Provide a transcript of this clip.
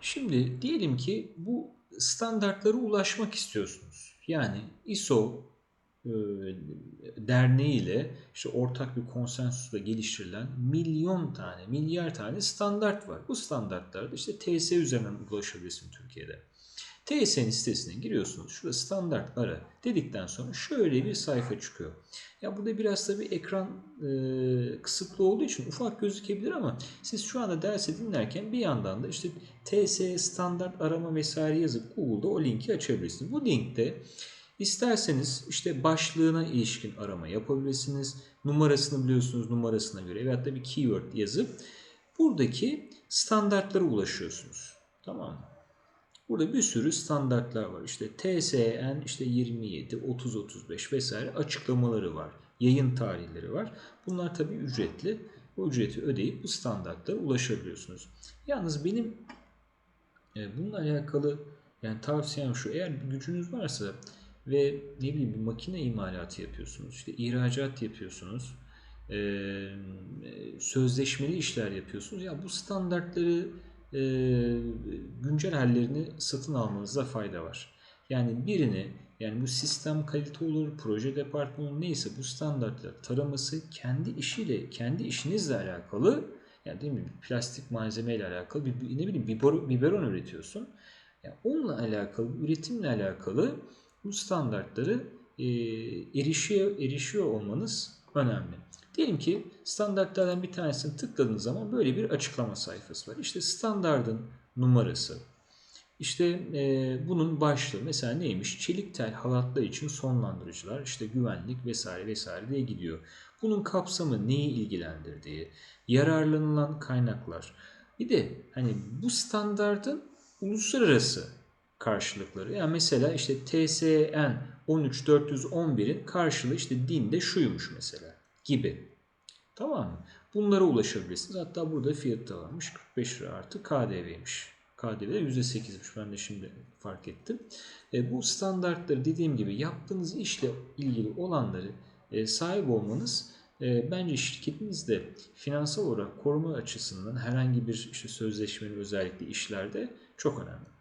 Şimdi diyelim ki bu standartlara ulaşmak istiyorsunuz. Yani ISO e, derneği ile işte ortak bir konsensusla geliştirilen milyon tane, milyar tane standart var. Bu standartlarda işte TS üzerinden ulaşabilirsin Türkiye'de. TS'nin sitesine giriyorsunuz. Şurada standart ara dedikten sonra şöyle bir sayfa çıkıyor. Ya burada biraz tabii ekran e, kısıtlı olduğu için ufak gözükebilir ama siz şu anda dersi dinlerken bir yandan da işte TS standart arama vesaire yazıp Google'da o linki açabilirsiniz. Bu linkte isterseniz işte başlığına ilişkin arama yapabilirsiniz. Numarasını biliyorsunuz numarasına göre veyahut da bir keyword yazıp buradaki standartlara ulaşıyorsunuz. Tamam mı? Burada bir sürü standartlar var. İşte TSN işte 27, 30, 35 vesaire açıklamaları var. Yayın tarihleri var. Bunlar tabii ücretli. Bu ücreti ödeyip bu standartlara ulaşabiliyorsunuz. Yalnız benim e, bununla alakalı yani tavsiyem şu. Eğer gücünüz varsa ve ne bileyim bir makine imalatı yapıyorsunuz, işte ihracat yapıyorsunuz, e, sözleşmeli işler yapıyorsunuz. Ya bu standartları e, güncel hallerini satın almanızda fayda var. Yani birini yani bu sistem kalite olur, proje departmanı neyse bu standartları taraması kendi işiyle, kendi işinizle alakalı yani değil mi plastik malzeme ile alakalı bir, ne bileyim biber, biberon üretiyorsun. Yani onunla alakalı, üretimle alakalı bu standartları e, erişiyor, erişiyor olmanız önemli. Diyelim ki standartlardan bir tanesini tıkladığınız zaman böyle bir açıklama sayfası var. İşte standardın numarası. İşte e, bunun başlığı mesela neymiş? Çelik tel halatlar için sonlandırıcılar, işte güvenlik vesaire vesaire diye gidiyor. Bunun kapsamı neyi ilgilendirdiği, yararlanılan kaynaklar. Bir de hani bu standardın uluslararası karşılıkları. Yani mesela işte TSN 13411'in karşılığı işte dinde şuymuş mesela gibi. Tamam mı? Bunlara ulaşabilirsiniz. Hatta burada fiyat da varmış. 45 lira artı KDV'ymiş. KDV de %8'miş. Ben de şimdi fark ettim. E, bu standartları dediğim gibi yaptığınız işle ilgili olanları e, sahip olmanız e, bence şirketinizde finansal olarak koruma açısından herhangi bir işte sözleşmeli özellikle işlerde çok önemli.